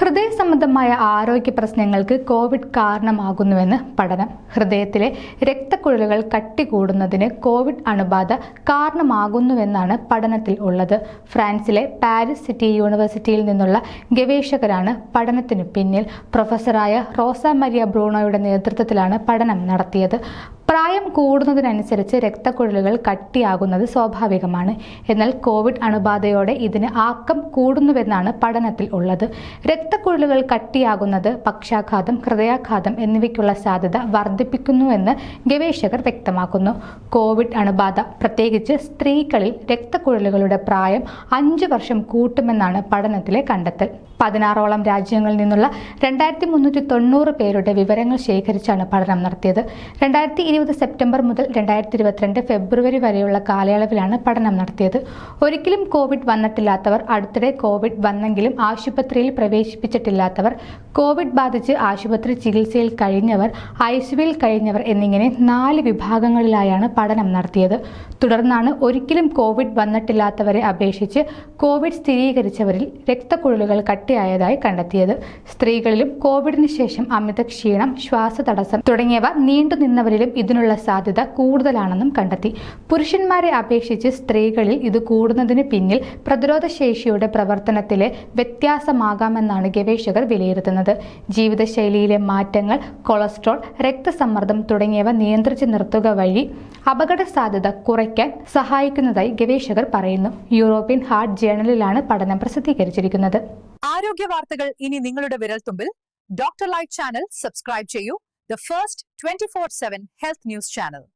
ഹൃദയ സംബന്ധമായ ആരോഗ്യ പ്രശ്നങ്ങൾക്ക് കോവിഡ് കാരണമാകുന്നുവെന്ന് പഠനം. ഹൃദയത്തിലെ രക്തക്കുഴലുകൾ കട്ടി കൂടുന്നതിന് കോവിഡ് അണുബാധ കാരണമാകുന്നുവെന്നാണ് പഠനത്തിൽ ഉള്ളത്. ഫ്രാൻസിലെ പാരീസ് സിറ്റി യൂണിവേഴ്സിറ്റിയിൽ നിന്നുള്ള ഗവേഷകരാണ് പഠനത്തിന് പിന്നിൽ. പ്രൊഫസറായ റോസ മരിയ ബ്രൂണോയുടെ നേതൃത്വത്തിലാണ് പഠനം നടത്തിയത്. പ്രായം കൂടുന്നതിനനുസരിച്ച് രക്തക്കുഴലുകൾ കട്ടിയാകുന്നത് സ്വാഭാവികമാണ്. എന്നാൽ കോവിഡ് അണുബാധയോടെ ഇതിന് ആക്കം കൂടുന്നുവെന്നാണ് പഠനത്തിൽ ഉള്ളത്. രക്തക്കുഴലുകൾ കട്ടിയാകുന്നത് പക്ഷാഘാതം ഹൃദയാഘാതം എന്നിവയ്ക്കുള്ള സാധ്യത വർദ്ധിപ്പിക്കുന്നുവെന്ന് ഗവേഷകർ വ്യക്തമാക്കുന്നു. കോവിഡ് അണുബാധ പ്രത്യേകിച്ച് സ്ത്രീകളിൽ രക്തക്കുഴലുകളുടെ പ്രായം അഞ്ച് വർഷം കൂട്ടുമെന്നാണ് പഠനത്തിലെ കണ്ടെത്തൽ. പതിനാറോളം രാജ്യങ്ങളിൽ നിന്നുള്ള രണ്ടായിരത്തി മുന്നൂറ്റി തൊണ്ണൂറ് പേരുടെ വിവരങ്ങൾ ശേഖരിച്ചാണ് പഠനം നടത്തിയത്. രണ്ടായിരത്തി ഇരുപത് സെപ്റ്റംബർ മുതൽ രണ്ടായിരത്തി ഇരുപത്തിരണ്ട് ഫെബ്രുവരി വരെയുള്ള കാലയളവിലാണ് പഠനം നടത്തിയത്. ഒരിക്കലും കോവിഡ് വന്നിട്ടില്ലാത്തവർ അടുത്തിടെ കോവിഡ് വന്നെങ്കിലും ആശുപത്രിയിൽ പ്രവേശിപ്പിച്ചിട്ടില്ലാത്തവർ കോവിഡ് ബാധിച്ച് ആശുപത്രി ചികിത്സയിൽ കഴിഞ്ഞവർ ഐസിയുയിൽ കഴിഞ്ഞവർ എന്നിങ്ങനെ നാല് വിഭാഗങ്ങളിലായാണ് പഠനം നടത്തിയത്. തുടർന്നാണ് ഒരിക്കലും കോവിഡ് വന്നിട്ടില്ലാത്തവരെ അപേക്ഷിച്ച് കോവിഡ് സ്ഥിരീകരിച്ചവരിൽ രക്തക്കുഴലുകൾ കട്ടിയായതായി കണ്ടെത്തിയത്. സ്ത്രീകളിലും കോവിഡിന് ശേഷം അമിത ക്ഷീണം ശ്വാസതടസ്സം തുടങ്ങിയവ നീണ്ടുനിന്നവരിലും ഇതിനുള്ള സാധ്യത കൂടുതലാണെന്നും കണ്ടെത്തി. പുരുഷന്മാരെ അപേക്ഷിച്ച് സ്ത്രീകളിൽ ഇത് കൂടുന്നതിന് പിന്നിൽ പ്രതിരോധ ശേഷിയുടെ പ്രവർത്തനത്തിലെ വ്യത്യാസമാകാമെന്നാണ് ഗവേഷകർ വിലയിരുത്തുന്നത്. ജീവിതശൈലിയിലെ മാറ്റങ്ങൾ കൊളസ്ട്രോൾ രക്തസമ്മർദ്ദം തുടങ്ങിയവ നിയന്ത്രിച്ച് നിർത്തുക വഴി അപകട സാധ്യത കുറയ്ക്കാൻ സഹായിക്കുന്നതായി ഗവേഷകർ പറയുന്നു. യൂറോപ്യൻ ഹാർട്ട് ജേണലിലാണ് പഠനം പ്രസിദ്ധീകരിച്ചിരിക്കുന്നത്. ആരോഗ്യ വാർത്തകൾ ഇനി നിങ്ങളുടെ വിരൽത്തുമ്പിൽ. ഡോക്ടർ ലൈഫ് ചാനൽ സബ്സ്ക്രൈബ് ചെയ്യൂ. The first 24-7 health news channel.